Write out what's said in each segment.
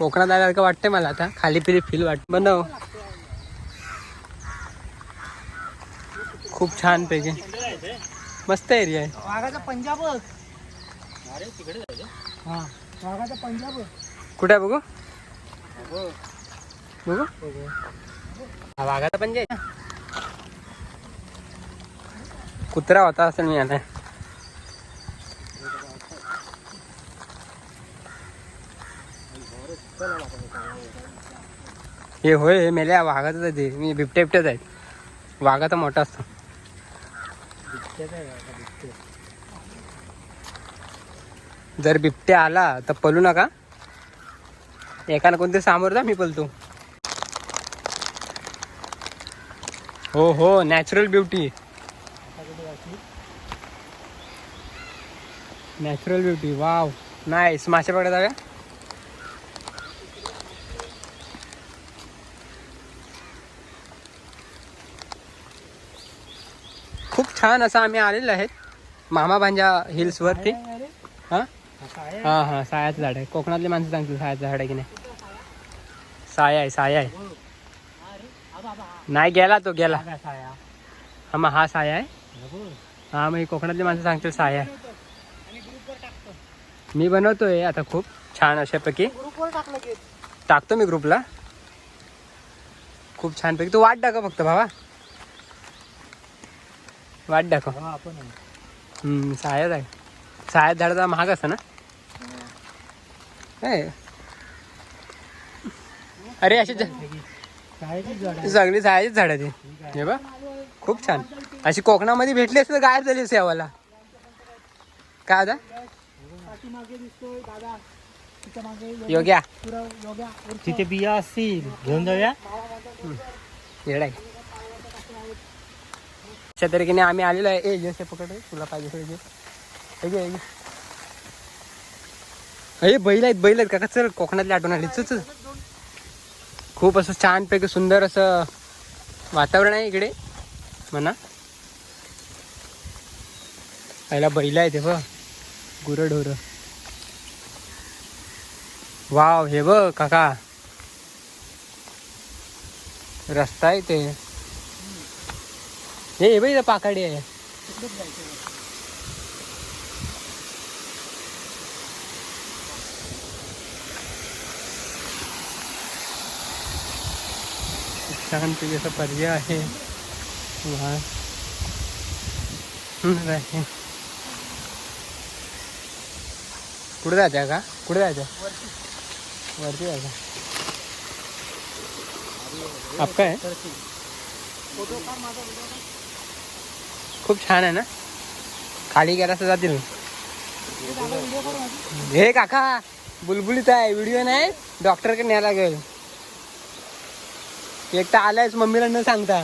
कोकणात आल्यासारखं वाटतंय मला आता. खाली पिली फील वाट बनव खूप छान पैकी. मस्त एरिया आहे. वाघाचा पंजाब. हा वाघाचा पंजाब. कुठे आहे बघू? बघू. हा वाघाचा पंजे कुत्रा होता असेल मी आता. हे होय हे मेल्या वाघाचं आहे ते. मी बिबट्या बिबट्याच आहेत. वाघाचा मोठा असतो. जर बिबट्या आला तर पलू नका. एकाला कोणते सामोर जा मी पलतो. हो हो natural beauty natural beauty wow nice मासे पकडत जाव्या छान असं आम्ही आलेलो आहेत मामा भांजा हिल्स वरती. हा? हा सायाच सायाचं झाड आहे. कोकणातले माणसं सांगतील सायाचं झाड आहे की नाही. साया आहे साया आहे. नाही गेला तो गेला. हा मग हा साया आहे. हा मग कोकणातली माणसं सांगतील साया आहे. मी बनवतोय आता खूप छान अशापैकी. टाकतो मी ग्रुपला खूप छानपैकी. तू वाट टाका फक्त भावा. वाट दाखव. हा आपण हम्म, सायाच आहे. सायात झाडाचा महाग असतं ना? हे. अरे अशी सगळी सायाचीच झाड ती हे बा खूप छान. अशी कोकणामध्ये भेटली असते तर गायब झाली असते यावाला काय आता मागे दिसतोय दादा. तिच्यामागे योग्या. पुरा योग्या. तिथे बिया असतील. घेऊन जाऊया. येडा आहे. अशा तरीकेने आम्ही आलेलो आहे. ए जसे पकड तुला पाहिजे असेल हे घे, अरे बैल आहेत बैल आहेत. काका चल कोकणातली आठवण आली चल. खूप असं छानपैकी सुंदर असं वातावरण आहे इकडे. म्हणा. पहिला बैल आहे ते बघ. गुरं वाव हे बघ काका. रस्ता आहे ते. हे बाई इथं पाकाडी आहे. छानपैकी असा पर्याय आहे. कुठे जायचं का? कुठे जायचं? वरती जायचं. आप काय? खूप छान आहे ना? खाली गेला जातील. हे काका बुलबुलीत आहे व्हिडिओ नाही डॉक्टरकडे न्यायला लागेल एक तर आलायच मम्मीला न सांगता.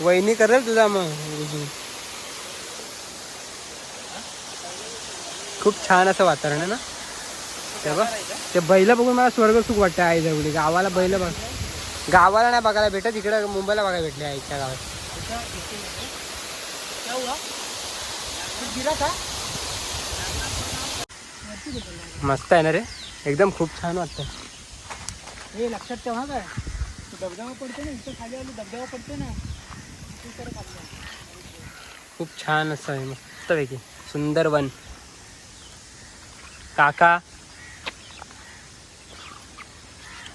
वहिनी करेल तुझा मग. खूप छान असं वातावरण आहे ना? ते बघ ते बैल बघून मला स्वर्ग सुख वाटतं आई जवळ गावाला बैल बघ. गावाला नाही बघायला भेटत इकडे मुंबईला बघायला भेटले आईच्या गावात. गिरा का मस्त आहे ना रे? एकदम खूप छान वाटतं हे लक्षात ठेवा काय? दबदबा पडते ना इथं खाली आली दबदबा पडते ना. तू. खूप छान असं आहे मस्तपैकी. सुंदर वन. काका.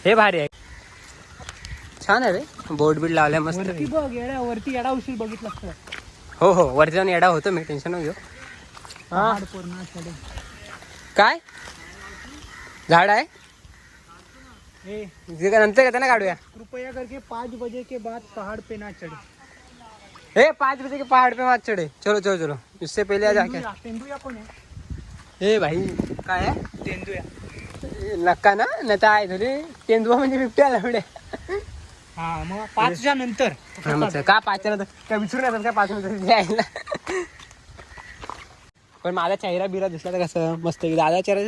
हे भारी आहे. छान आहे रे. बोर्ड बीड लावलाय मस्त. वरती बघ येड्या वरती येडा उशीर बघितलं हो हो वरती जाऊन येडा होतो मी टेन्शन न घेऊ. हा. काय? झाड आहे? हे नंतर का ना काढूया. कृपया करके पाँच बजे के बाद पहाड़ पे ना चढ़े. हे पाँच बजे के पहाड़ पे मत चढ़े. चलो चलो चलो. इससे पहले आ जाके तेंदुया आहे? हे भाई काय आहे? तेंदुया. नक्का ना? नाही तर आहे थोडी. तेंदुआ म्हणजे बिबट्या आला एवढे. हा मग पाचच्या नंतर चल. का पाच नंतर काय विचारून येतात का पाच नंतर यायला. पण माझा चेहरा बिरा दिसला तर कसं? मस्त की दादा चेहरा.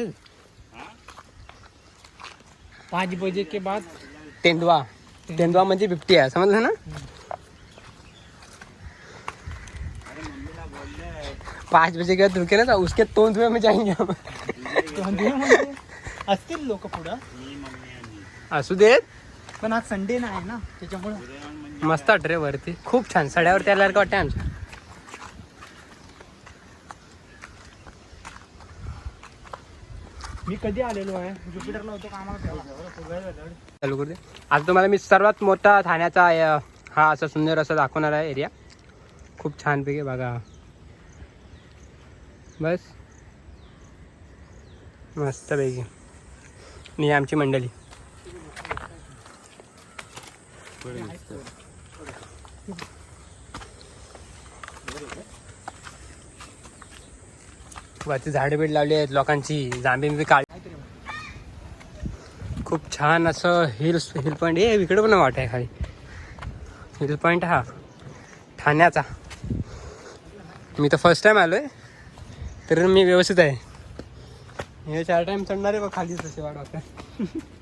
पाच बजे के बाद तेंदुआ. तेंदुआ. म्हणजे बिबटी आहे समजलं ना? पाँच बजे के बाद रुके ना उसके तोंद में जाएंगे हम. म्हणजे? असतील लोक पुढं. असू देत. पण आज संडे नाही ना त्याच्यामुळं. मस्त वाटत रे वरती. खूप छान. सड्यावरती आल्यासारखं वाटतं आमच्या? मी कधी आलेलो आहे? ज्युपिटरला होतो कामाला दे. आता तुम्हाला मी सर्वात मोठा ठाण्याचा हा असा सुंदर असा दाखवणार आहे एरिया. खूप छानपैकी बघा. बस. मस्तपैकी. ही आमची मंडळी. वरती झाडे बीड लावली आहेत लोकांची. जांबी बी काढ खूप छान असं हिल हिल पॉईंट हे इकडे पण वाट आहे खाली. हिल पॉईंट हा. ठाण्याचा. मी तर फर्स्ट टाइम आलो आहे तर मी व्यवस्थित आहे. हे चार टाइम चढणार आहे बघ खाली तसे वाट वाटतं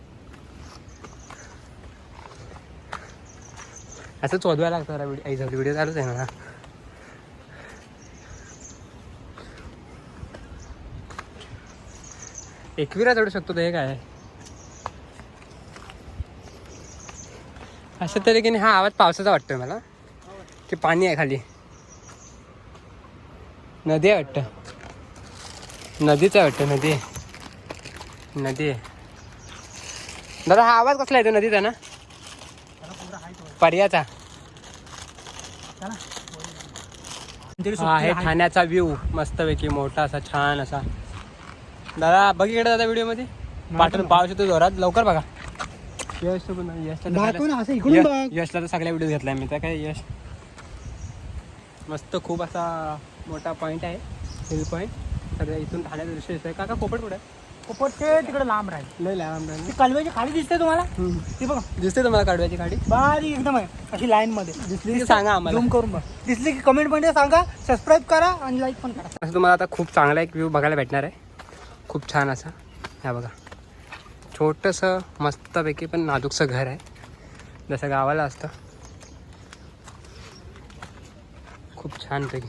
असं चोदवा लागतं जरा व्हिडिओ आई व्हिडिओ चालूच आहे ना. एकविरा चढू शकतो तर हे काय? अशा तरीकेने हा आवाज पावसाचा वाटतोय मला. की पाणी आहे खाली. नदी आहे वाटतं. नदीच आहे वाटतं नदी. आहे नदी. आहे दादा हा आवाज कसला येतो नदीचा ना? पर्याचा हा आहे. ठाण्याचा व्ह्यू मस्तपैकी मोठा असा छान असा. दादा बघ इकडे दादा व्हिडिओमध्ये पाठवून पाऊस येतो जोरात. लवकर बघा. यश यशला तर सगळ्या- व्हिडिओ घेतलाय मी तर काय यश? मस्त खूप असा मोठा पॉइंट आहे. हिल पॉइंट सगळ्या इथून ठाण्याचं दृश्य दिसतंय. काका पोपट कुठे पोपट ते तिकडे लांब राहील. लय लांब ती कलव्याची खाली दिसते तुम्हाला? ती बघा. दिसते तुम्हाला काढवायची गाडी बारीक एकदम आहे. अशी लाईन मध्ये. दिसली की सांगा आम्हाला. झूम करून बघ. दिसली की कमेंटमध्ये सांगा सबस्क्राईब करा आणि लाईक पण करा. असं तुम्हाला आता खूप चांगला एक व्ह्यू बघायला भेटणार आहे. खूप छान असा. ह्या बघा. छोटंसं मस्तपैकी पण नाजूकसं घर आहे. जसं गावाला असतं. खूप छानपैकी.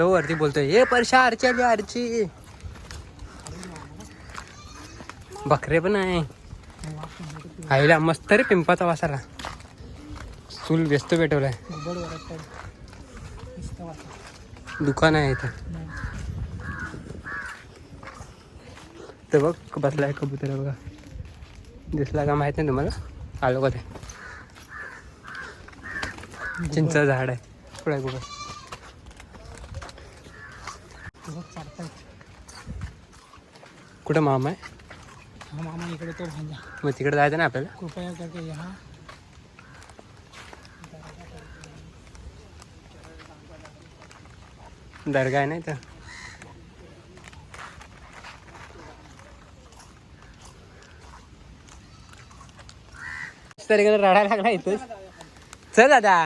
तो वरती बोलतोय ये परशा आरची आली आरची. बकरे पण आहे. आईला मस्त रे पिंपाचा वासाला. चूल व्यस्त पेटवलाय. आहे, दुकान आहे इथं. तर बघ बसलाय कबूतर बघा. दिसला का माहीत नाही तुम्हाला? आलो का ते चिंच झाड आहे. पुढे आहे कुठं ते बघ चालतंय. कुठं मामा आहे? हा मामा इकडे तो भांजा मग तिकडे जायचं ना आपल्याला? कृपया करके यहाँ. दर्गा आहे ना इथं? तरी रडायला लागला इथंच. चल दादा.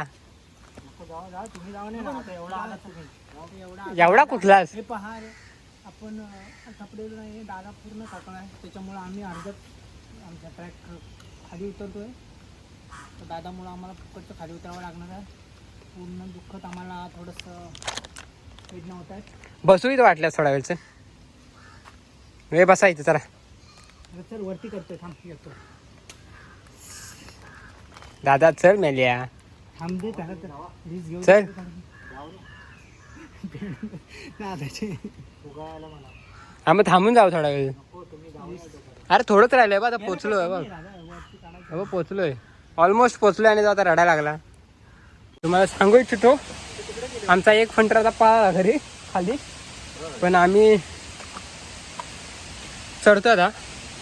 जाऊ तुम्ही जाऊ नये ना आता एवढा आला तुम्ही एवढा कुठलास हे पहा रे. आपण सापडेलो नाही दादा पूर्ण काकण आहे. त्याच्यामुळे आम्ही अर्धत आमचा ट्रॅक खाली उतरतोय. तर दादामुळं आम्हाला फुकटचं खाली उतरावं लागणार आहे. पूर्ण दुःखत आम्हाला थोडंसं वेदना होत आहेत. बसू इथं वाटल्यास थोडा वेळचं. वे बसा इथं चला आता चल वरती करतोय. थांब येतो. दादा चल मेल्या. थांब दे त्याला तर. घेऊ चल. हा मग थांबून जाऊ थोडा वेळ. अरे थोडंच राहिलंय बा आता पोचलो आहे बघ. अहो पोचलोय. ऑलमोस्ट पोचलोय आणि तो आता रडायला लागला. तुम्हाला सांगू इच्छितो आमचा एक फंटराचा पळाला घरी खाली. पण आम्ही चढतो आता.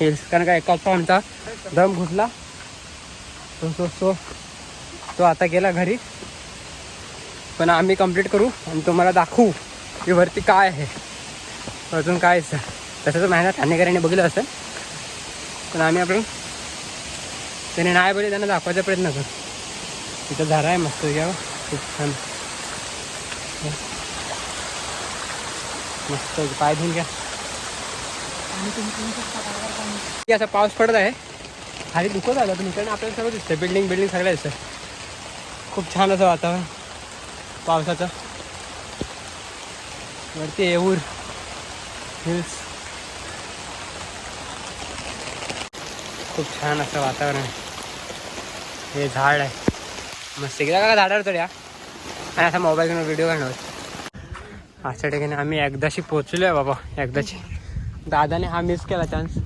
हिल्स कारण का एका आमचा दम घुटला सो सो सो तो आता गेला घरी. पण आम्ही कंप्लीट करू आणि तुम्हाला दाखवू की वरती काय आहे. अजून काय आहे. तसं तर मेहनत ठाणेकरांनी बघितलं असेल. पण आम्ही आपण त्याने नाही बोलले त्यांना दाखवायचा प्रयत्न कर. तिथं झाला आहे मस्त घ्या. खूप छान. मस्त पाय धुवून घ्या. असा पाऊस पडत आहे. खाली दुखत आलं पण इकडनं आपल्याला सगळं दिसतं बिल्डिंग बिल्डिंग सगळं दिसतं खूप छान असं वातावरण. पावसाचं. वरती येऊर हिल्स खूप छान असं वातावरण आहे. हे झाड आहे. मस्त एकदा का झाडावर चढ्या आणि असा मोबाईल घेऊन व्हिडिओ काढणार अशा ठिकाणी आम्ही एकदाशी पोचलो आहे बाबा एकदाची दादाने हा मिस केला चान्स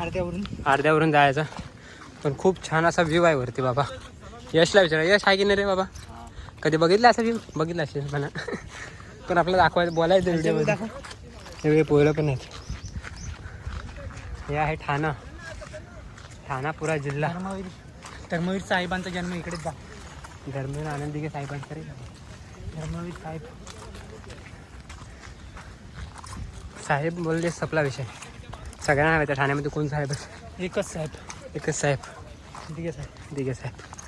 अर्ध्यावरून. अर्ध्यावरून जायचा. पण खूप छान असा व्ह्यू आहे वरती बाबा. यशला विचारा. यश आहे की नाही रे बाबा? कधी बघितला असा व्ह्यू बघितला असेल म्हणा. पण आपल्याला दाखवायचं बोलायचं व्हिडिओमध्ये सगळे पोरं पण आहेत. हे आहे ठाणा. ठाणा पुरा जिल्हा. धर्मवीर. धर्मवीर साहेबांचा जन्म इकडेच जा. धर्मेंद्र आनंदी के साहेबांचा रे धर्मवीर साहेब. साहेब बोलले सपला विषय. सगळ्यांना माहिती ठाण्यामध्ये कोण साहेब? एकच साहेब. एकच साहेब. ठीक आहे साहेब. दिघे साहेब.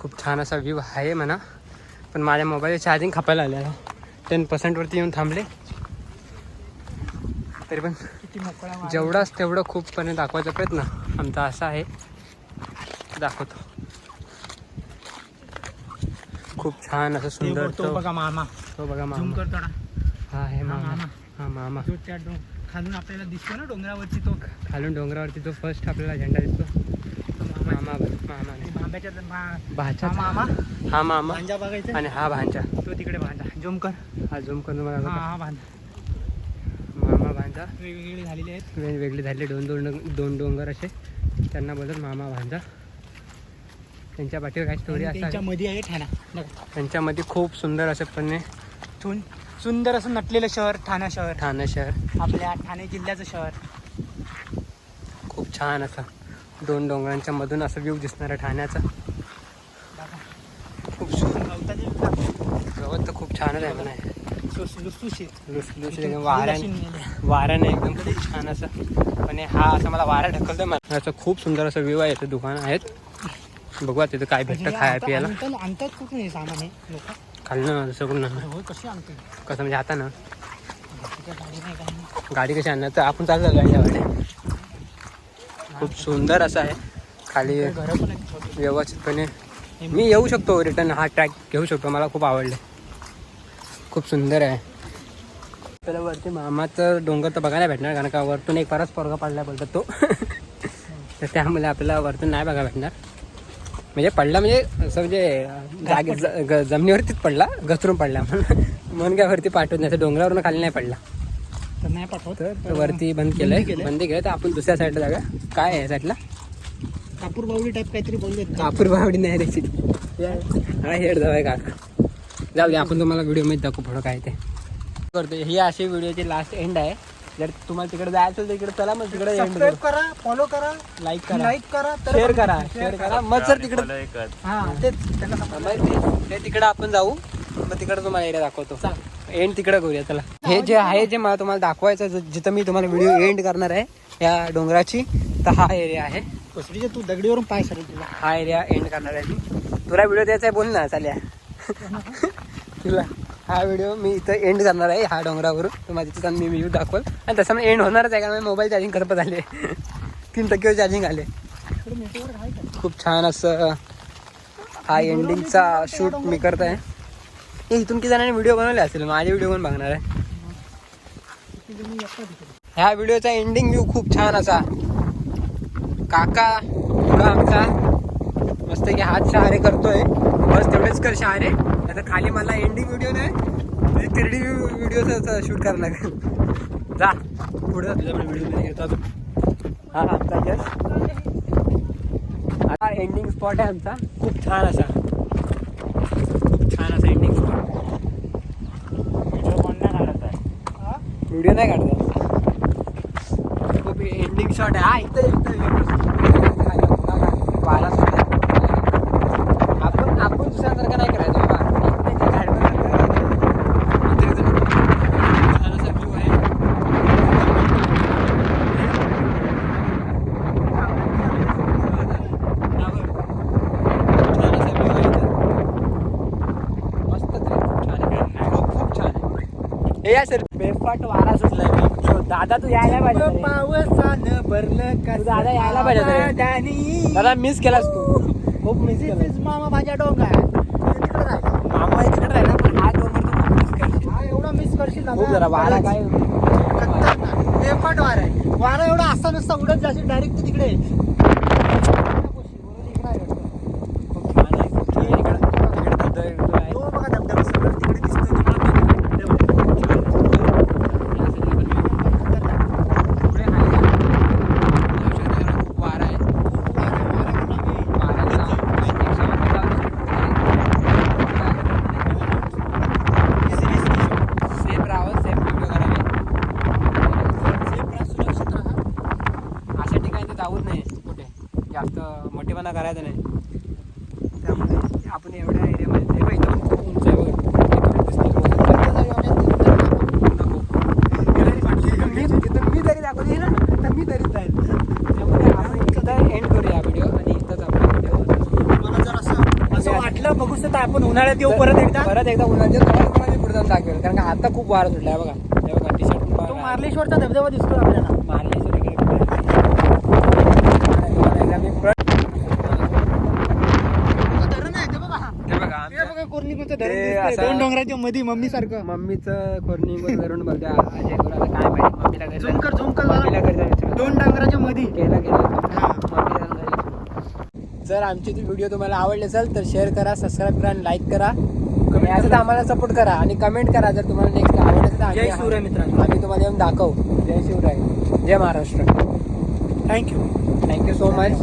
खूप छान असा व्ह्यू आहे म्हणा. पण माझ्या मोबाईल चार्जिंग खपायला आले आहे टेन पर्सेंटवरती येऊन थांबले. तरी पण. जेवढाच तेवढं खूपपर्यंत दाखवायचा प्रयत्न. आमचा असा आहे. दाखवतो. खूप छान असं ते सुंदर तो तो बघा मामा. तो बघा मामा. कर थोडा हा हे मामा. हा मामा. खालून आपल्याला दिसतो ना डोंगरावरची तो. खालून डोंगरावरती जो फर्स्ट आपल्याला झेंडा दिसतो. तो मामा. मामा. मा- भाचा हा मामा. हा मामा. भांजा बघायचा. आणि हा भांजा. तो तिकडे भांजा. झूम कर. हा झूम करून मला हा भांजा. मामा भांजा. वेगवेगळे झालेले आहेत. वेगवेगळे झाले. दोन दोन दोन डोंगर असे. त्यांना बोलत मामा भांजा. त्यांच्या पाठीवर काय स्टोरी असतात त्यांच्या मध्ये आहे ठाणा. त्यांच्यामध्ये खूप सुंदर असे पण सुंदर असं नटलेलं शहर ठाणा शहर. ठाणे शहर. आपल्या ठाणे जिल्ह्याचं शहर. खूप छान असं. दोन डोंगरांच्या मधून असं व्ह्यू दिसणार आहे ठाण्याचा. खूप. गवत तर खूप छानच आहे म्हणा. लुसलुशीत. एकदम खूप छान असं. पण हे हा असं मला वारा ढकलतो मला असं खूप सुंदर असं व्ह्यू आहे इथं दुकान आहेत. बघू आता तिथं काय भेटतं म्हणजे खाया पियाला. आणतात- आणतात कुठून सामान लोक? खालनं दुसरं कुठं नाही. होय कशी आणते कसं म्हणजे हातानं तिथे गाडी कशी आणणार? तर आपण चालू गाडी गाडी खूप सुंदर असं आहे. खाली व्यवस्थितपणे मी येऊ शकतो रिटर्न हा ट्रॅक घेऊ शकतो. मला खूप आवडले. खूप सुंदर आहे. त्याला वरती मामाचं डोंगर तर बघायला भेटणार कारण का वरतून एक परत पोरगा पडला बोलतात तो. तर त्यामुळे आपल्याला वरतून नाही बघायला भेटणार. म्हणजे पडला म्हणजे असं म्हणजे जागे ग- जमिनीवरतीच पडला घसरून पडला. म्हणून म्हणून काय वरती पाठवत नाही. तर डोंगरावरून खाली नाही पडला. तर नाही पाठवत. तर तो वरती बंद केलंय. बंद केलंय. तर आपण दुसऱ्या साईडला जाऊया. काय आहे साईडला कापूर बावली टाईप काहीतरी बोलले कापूर बावडी नाही त्याची हा हेड जाऊया काका. जाऊ दे आपण तुम्हाला व्हिडिओमध्ये दाखवू पुढं काय ते. करतो ही अशी व्हिडिओची लास्ट एंड आहे. जर तुम्हाला तिकडे जायचं असेल तर इकडे चला मग तिकडे एंड सबस्क्राईब करा. फॉलो करा लाईक करा. लाईक करा तर शेअर करा शेअर करा. मग सर तिकडे हा तेच. ते तिकडे आपण जाऊ. मग तिकडे तुम्हाला एरिया दाखवतो. एंड तिकडे करूया चला. हे जे आहे जे मला तुम्हाला दाखवायचं जिथं मी तुम्हाला व्हिडिओ एंड करणार आहे या डोंगराची तर हा एरिया आहे. तू? दगडीवरून पाय सर तुला. हा एरिया एंड करणार आहे मी. तुला व्हिडिओ द्यायचा आहे बोल ना चाल्या. तुला हा व्हिडिओ मी इथं एंड करणार आहे ह्या डोंगरावरून. तुम्हाला तिथं मी व्ह्यू दाखवल. आणि तसं मग एंड होणारच आहे कारण मोबाईल चार्जिंग करत झाले. तीन टक्के चार्जिंग आले. खूप छान असं हा एंडिंगचा शूट मी करत आहे. हे इथून किती जणांनी व्हिडिओ बनवले असेल? माझे व्हिडिओ पण बघणार आहे तिथे मी एकटा तिकडे ह्या व्हिडिओचा एंडिंग व्ह्यू खूप छान असा. काका मुलगा आमचा मस्त की हात शहारे करतोय. बस तेवढेच कर शहारे आता खाली मला एंडिंग व्हिडिओ नाही तिरडी व्हिडिओ शूट करायला लागेल. जा पुढे. व्हिडिओ घेतो हा आमचा यश हा एंडिंग स्पॉट आहे आमचा. खूप छान असा. खूप छान असा एंडिंग स्पॉट? व्हिडिओ नाही काढतो खूप एंडिंग शॉट आहे. हा इथं इथं आपण आपण दुसऱ्यासारखं नाही करायचं हे या सर बेफाट वारा सुटलाय. दादा तू यायला पाहिजे पावसानं भरलं का दादा यायला पाहिजे दादा मिस केलास तू. खूप मिस मिस मामा माझ्या डोंगा मामा इकडे राहिला पण हा डोंगर तू खूप मिस करशील. एवढा मिस करशील ना खूप जरा वारा काय वारा एवढा असा नुसता उडत जाशील डायरेक्ट तिकडे. करायचा नाही. त्यामुळे आपण एवढ्या एरियामध्ये बघ, इथं पण खूप उंच आहे बघा. इथून दिसतं. नको. मी ना तर मी तरीच जाईल. त्यामुळे आपण इथं एंड करूया व्हिडिओ आणि इथंच आपला व्हिडिओ मला जर असं असं वाटलं बघूच तर आपण उन्हाळ्यात येऊ परत एकदा. परत एकदा उन्हाच्या तुम्हाला तुम्हाला मी पुढे जाऊन दाखवेल. कारण का आता खूप वारा सुटला आहे बघा बघा टी शर्ट मार्लेश्वरचा धबधबा दिसतोय आपल्याला. मारलेश्वर इकडे कुठे आहे? तुम्हाला एकदा मी परत धरण आहे ते बघा हे बघा ते आमच्या बघा कोरणीकोचं ते धरण दिसतंय. असं- दोन डोंगराच्या मध्ये मम्मी सारखं मम्मीचं कोरणी धरून बघा अजय गुरु आता काय माहिती मम्मीला घरी झूम कर झूम कर मम्मीला जरा. घरी जायचं विचार. दोन डोंगराच्या मध्ये केला केला हा. मम्मीला घरी जायचं. जर आमची ती व्हिडिओ तुम्हाला आवडली असेल तर शेअर करा सबस्क्राईब करा आणि लाईक करा आणि असंच आम्हाला सपोर्ट करा आणि कमेंट करा जर तुम्हाला नेक्स्ट आवडलं असेल तर आम्ही- जय शिवराय मित्रांनो. आम्ही तुम्हाला येऊन दाखवू जय शिवराय जय Maharashtra thank you thank you so much